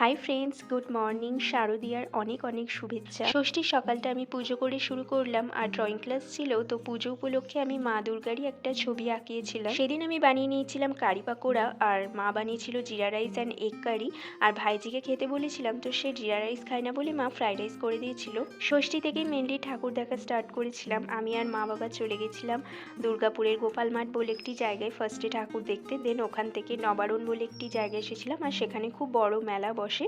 High friends good morning শারদিয়ার অনেক অনেক শুভেচ্ছা। ষষ্ঠীর সকালটা আমি পুজো করে শুরু করলাম আর ড্রয়িং ক্লাস ছিল, তো পুজো উপলক্ষে আমি মা দুর্গারই একটা ছবি আঁকিয়েছিলাম। সেদিন আমি বানিয়ে নিয়েছিলাম কারি পাকোড়া আর মা বানিয়েছিল jeera rice and egg curry আর ভাইজিকে খেতে বলেছিলাম, তো সে জিরা রাইস খায় না বলে মা ফ্রাইড রাইস করে দিয়েছিল। ষষ্ঠী থেকে মেনলি ঠাকুর দেখা স্টার্ট করেছিলাম। আমি আর মা বাবা চলে গেছিলাম দুর্গাপুরের গোপাল মাঠ বলে একটি জায়গায়। ফার্স্টে ঠাকুর দেখতে দেন ওখান থেকে নবারণ বলে একটি জায়গায় এসেছিলাম আর সেখানে খুব বড় মেলা বসে।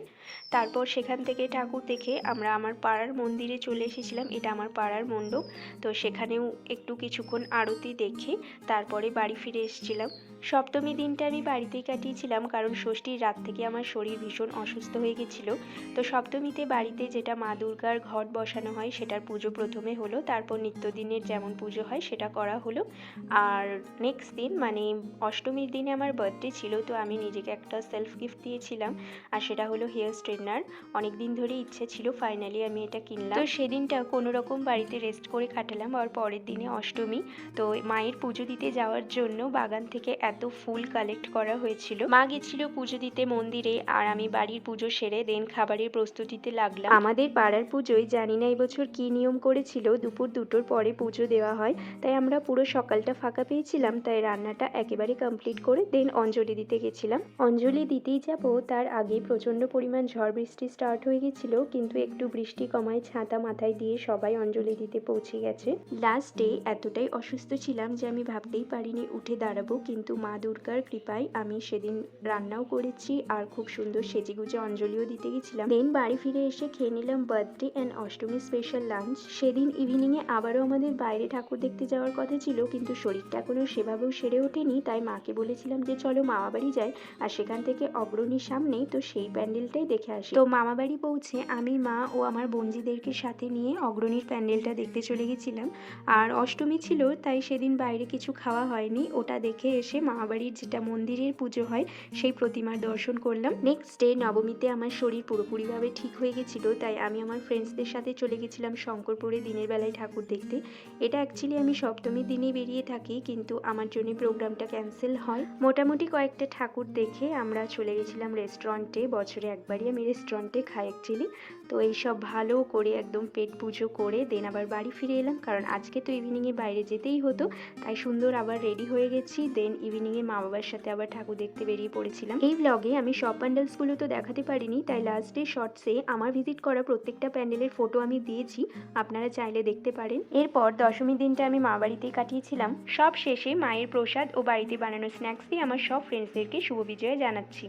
তারপর সেখান থেকে ঠাকুর দেখে আমরা আমার পাড়ার মন্দিরে চলে এসেছিলাম। এটা আমার পাড়ার মণ্ডপ। তো সেখানেও একটু কিছুক্ষণ আরতি দেখে তারপরে বাড়ি ফিরে এসেছিলাম। সপ্তমী দিনটা আমি বাড়িতেই কাটিয়েছিলাম কারণ ষষ্ঠীর রাত থেকে আমার শরীর ভীষণ অসুস্থ হয়ে গেছিল। তো সপ্তমীতে বাড়িতে যেটা মা দুর্গার ঘট বসানো হয় সেটার পুজো প্রথমে হলো, তারপর নিত্যদিনের যেমন পুজো হয় সেটা করা হলো। আর নেক্সট দিন মানে অষ্টমীর দিনে আমার বার্থডে ছিল, তো আমি নিজেকে একটা সেলফ গিফট দিয়েছিলাম। আর সেটা হলো হেয়ার স্ট্রেটনার। অনেক দিন ধরে ইচ্ছে ছিল ফাইনালি আমি এটা কিনলাম। তো সেদিনটা কোনো রকম বাড়িতে রেস্ট করে কাটালাম আর পরের দিনে অষ্টমী। তো মায়ের পুজো দিতে যাওয়ার জন্য বাগান থেকে এত ফুল কালেক্ট করা হয়েছিল। মা গেছিল পুজো দিতে মন্দিরে আর আমি বাড়ির পুজো সেরে দেন খাবারের প্রস্তুতিতে লাগলাম। আমাদের পাড়ার পুজোয় জানি না এবছর কি নিয়ম করেছিল দুপুর দুটোর পরে পুজো দেওয়া হয়। তাই আমরা পুরো সকালটা ফাঁকা পেয়েছিলাম তাই রান্নাটা একেবারে কমপ্লিট করে দেন অঞ্জলি দিতে গেছিলাম। অঞ্জলি দিতেই যাব তার আগে প্রচণ্ড পরিমাণ ঝড় বৃষ্টি স্টার্ট হয়ে গেছিল, কিন্তু একটু বৃষ্টি কমায় ছাতা মাথায় দিয়ে সবাই অঞ্জলি দিতে পৌঁছে গেছে। লাস্ট ডে এতটাই অসুস্থ ছিলাম যে আমি ভাবতেই পারিনি উঠে দাঁড়াবো, কিন্তু মা দুর্গার কৃপায় আমি সেদিন রান্নাও করেছি আর খুব সুন্দর সেজেগুজে অঞ্জলিও দিতে গেছিলাম। দেন বাড়ি ফিরে এসে খেয়ে নিলাম birthday and Ashtami special lunch সেদিন ইভিনিংয়ে আবারও আমাদের বাইরে ঠাকুর দেখতে যাওয়ার কথা ছিল, কিন্তু শরীরটা এখনও সেভাবেও সেরে ওঠেনি, তাই মাকে বলেছিলাম যে, চলো মামা বাড়ি যাই। আর সেখান থেকে অগ্রণীর সামনেই তো সেই প্যান্ডেলটাই দেখে আসি। তো মামা বাড়ি পৌঁছে আমি, মা ও আমার বোনজিদেরকে সাথে নিয়ে অগ্রণীর প্যান্ডেলটা দেখতে চলে গেছিলাম। আর অষ্টমী ছিল, তাই সেদিন বাইরে কিছু খাওয়া হয়নি। ওটা দেখে এসে মামা বাড়ির যেটা মন্দিরের পুজো হয়, সেই প্রতিমার দর্শন করলাম। নেক্সট ডে নবমীতে আমার শরীর পুরোপুরিভাবে ঠিক হয়ে গেছিল, তাই আমি আমার ফ্রেন্ডসদের সাথে চলে গেছিলাম শঙ্করপুরে দিনের বেলায় ঠাকুর দেখতে। এটা অ্যাকচুয়ালি আমি সপ্তমীর দিনে বেরিয়ে থাকি, কিন্তু আমার জন্য প্রোগ্রামটা ক্যান্সেল হয়। মোটামুটি কয়েকটা ঠাকুর দেখে আমরা চলে গেছিলাম রেস্টুরেন্টে বছরে একবারই আমি রেস্টুরেন্টে খাই অ্যাকচুয়ালি তো এইসব ভালো করে একদম পেট পুজো করে দেন আবার বাড়ি ফিরে এলাম। কারণ আজকে তো ইভিনিংয়ে বাইরে যেতেই হতো, তাই সুন্দর আবার রেডি হয়ে গেছি। দেন ইভিনিংয়ে মা বাবার সাথে আবার ঠাকুর দেখতে বেরিয়ে পড়েছিলাম। এই ব্লগে আমি সব প্যান্ডেলসগুলো তো দেখাতে পারিনি, তাই লাস্ট ডে শর্টসে আমার ভিজিট করা প্রত্যেকটা প্যান্ডেলের ফটো আমি দিয়েছি। আপনারা চাইলে দেখতে পারেন। এরপর দশমীর দিনটা আমি মা বাড়িতেই কাটিয়েছিলাম। সব শেষে মায়ের প্রসাদ ও বাড়িতে বানানো স্ন্যাক্স দিয়ে আমার সব ফ্রেন্ডসদেরকে শুভ বিজয় জানাচ্ছি।